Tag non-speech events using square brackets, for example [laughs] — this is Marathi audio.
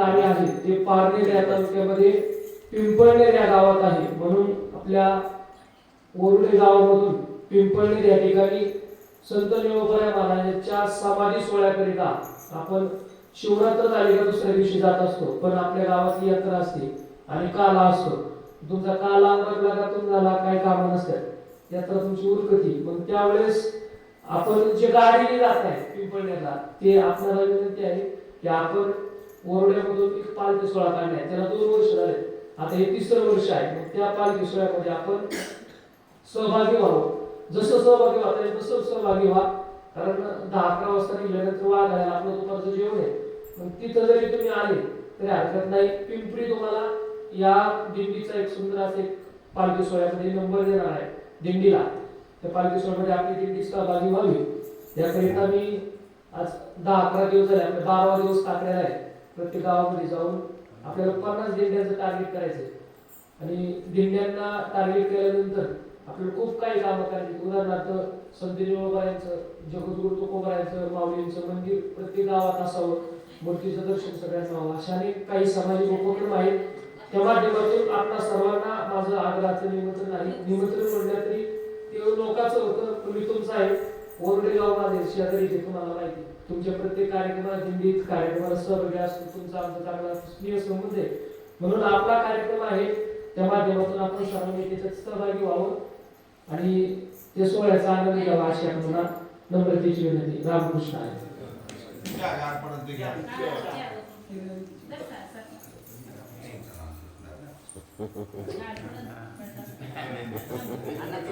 कार्य आहे. ते पारनेर या तालुक्यामध्ये पिंपळनेर या गावात आहे. म्हणून आपल्या ओरडे गावामधून पिंपळनेर या ठिकाणी संत निवोबराय महाराजांच्या समाधी सोहळ्याकरिता आपण शिवरात्र तालिका दुसऱ्या दिवशी जात असतो. पण आपल्या गावातली यात्रा असते आणि काला असतो. तुमचा काला उरकला का तुम्हाला काही कामं नसतात. यात्रा तुमची उरकती. मग त्यावेळेस आपण जे गाडीने जात आहे पिंपळनेरला ते आपल्याला विनंती आहे की आपण ओरड्यामधून एक पालखी सोहळा काढलाय. त्याला दोन वर्ष झाले. आता हे तिसरं वर्ष आहे. मग त्या पालखी सोहळ्यामध्ये आपण सहभागी व्हावं. जसं सहभागी होता येईल तसं सहभागी व्हा. कारण दहा अकरा वाजता निघल्यानंतर वाघ आहे आपलं दुपारचं जेवण आहे. मग तिथं जरी तुम्ही आले तरी हरकत नाही. पिंपरी तुम्हाला या दिंडीचा एक सुंदर असं एक पालखी सोहळ्यामध्ये नंबर देणार आहे. दिंडीला. त्या पालखी सोहळ्यामध्ये आपली दिंडी सहभागी व्हावी. याकरिता मी आज दहा अकरा दिवस झाले. आपले बारा दिवस टाकलेला आहे. प्रत्येक गावामध्ये जाऊन आपल्याला पन्नास दिंड्यांचं टार्गेट करायचं आणि दिंड्यांना टार्गेट केल्यानंतर आपल्याला खूप काही कामं करायची उदाहरणार्थ संत यांचं जगद्गुरु तुकोबरायांचं माऊलींचं मंदिर प्रत्येक गावात असावं. मूर्तीचं दर्शन सगळ्यांना व्हावं. अशा अनेक काही सामाजिक उपक्रम आहेत. त्या माध्यमातून आपल्या सर्वांना माझं आग्रहाचं निमंत्रण आहे. निमंत्रण म्हणलं तरी ते लोकांचं होतं. तुम्ही तुमचं आहे. ओरडे गाव माझे शेजारी जे तुम्हाला माहिती तुमच्या प्रत्येक कार्यक्रमाला दिंडीत कार्यक्रमाला सहभागी असतो. तुमचा आमचा चांगला स्नेह संबंध आहे. म्हणून आपला कार्यक्रम आहे त्या माध्यमातून आपण सर्वांनी त्याच्यात सहभागी व्हावं. आणि ते सोहळ्याचा आनंद घ्यावा अशी आपल्याला नम्रतेची विनंती. रामकृष्ण आहे. [laughs]